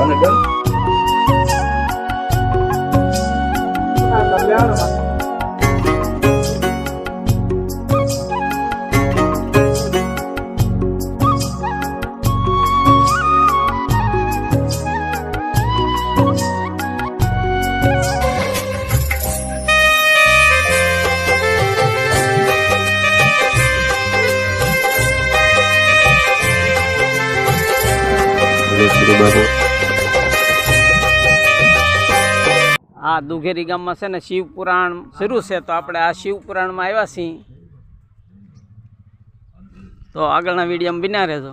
Sana doon. Cambiaron. Sudah baru. આ દુઘેરી ગામમાં છે ને શિવપુરાણ શરૂ છે તો આપણે આ શિવપુરાણમાં આવ્યા છીએ. તો આગળના વિડીયોમાં બિના રહેજો.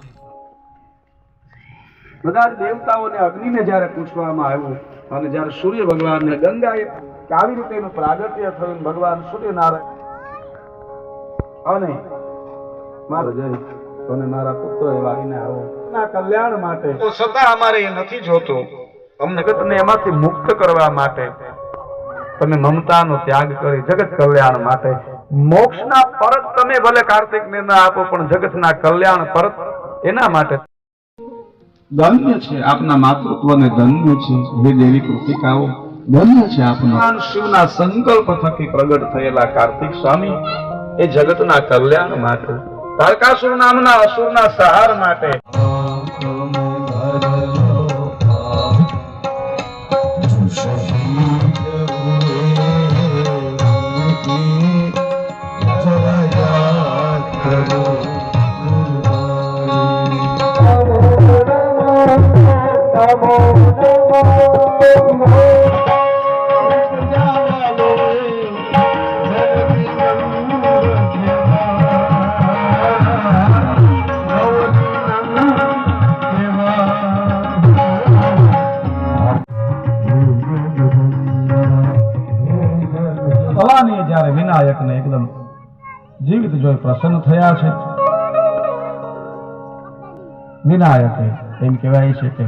બધા દેવતાઓને અગ્નિને જ્યારે પૂછવામાં આવ્યું અને જ્યારે સૂર્ય ભગવાનને ગંગાએ આવી રીતે એનું પ્રાગટ્ય થયું ભગવાન સૂર્યનારાયણ. અને મારો જય અને મારા પુત્ર એવા આવીને આવો. ના કલ્યાણ માટે. તો છતાં અમારે એ નથી જોતું. અમને જગતને એમાંથી મુક્ત કરવા માટે તમે મમતાનો ત્યાગ કરી જગત કલ્યાણ માટે. મોક્ષના પરત તમે ભલે કાર્તિકને ના આપો પણ જગતના કલ્યાણ પરત એના માટે. ધન્ય છે આપના માતૃત્વને ધન્ય છે. હે દેવી કૃતિકાઓ ધન્ય છે આપના. શિવના સંકલ્પ થકી પ્રગટ થયેલા કાર્તિક સ્વામી એ જગતના કલ્યાણ માટે તારકાસુર નામના અસુરના સહાર માટે. ભવાની જ્યારે વિનાયકને એકદમ જીવિત જોઈ પ્રસન્ન થયા છે. વિનાયકે એમ કહેવાય છે કે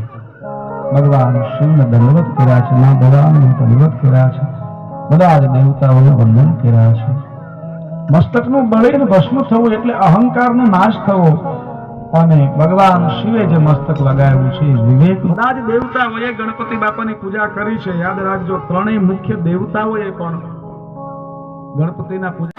ભગવાન શિવને દંડવત કર્યા છે મા ભગવાનને દંડવત કર્યા છે. બધા જ દેવતાઓને વંદન કર્યા છે. મસ્તકનું બળીને ભસ્મ થવું એટલે અહંકારનો નાશ થવો. અને ભગવાન શિવે જે મસ્તક લગાવ્યું છે વિવેક બધા જ દેવતાઓએ ગણપતિ બાપાની પૂજા કરી છે. યાદ રાખજો ત્રણેય મુખ્ય દેવતાઓએ પણ ગણપતિના પૂજા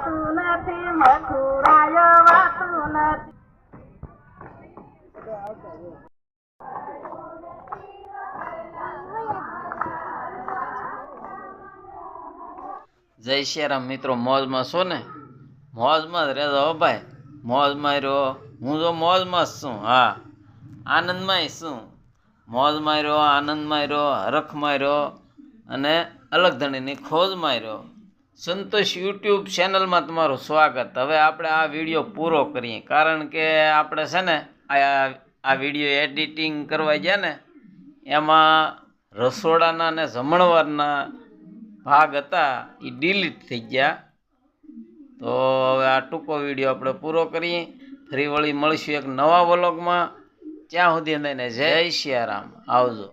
ગમતું નથી મથુરાય વાતું નથી જય શ્રીરામ મિત્રો, મોજમાં છો ને? મોજમાં જ રહેજો હો ભાઈ. મોજમાં રહ્યો. હું તો મોજમાં જ છું, હા. આનંદમાં છું. મોજમાં રહ્યો, આનંદમાં રહ્યો, હરખમાં રહ્યો અને અલગ ધણીની ખોજમાં રહ્યો. સંતોષ યુટ્યુબ ચેનલમાં તમારું સ્વાગત. હવે આપણે આ વીડિયો પૂરો કરીએ. કારણ કે આપણે છે ને આ આ વીડિયો એડિટિંગ કરવા ગયા ને, એમાં રસોડાના ને જમણવારના ભાગ હતા, એ ડિલીટ થઈ ગયા. તો હવે આ ટૂંકો વીડિયો આપણે પૂરો કરીએ. ફરી વળી મળીશું એક નવા વ્લોગમાં. ત્યાં સુધી જય સિયારામ આવજો.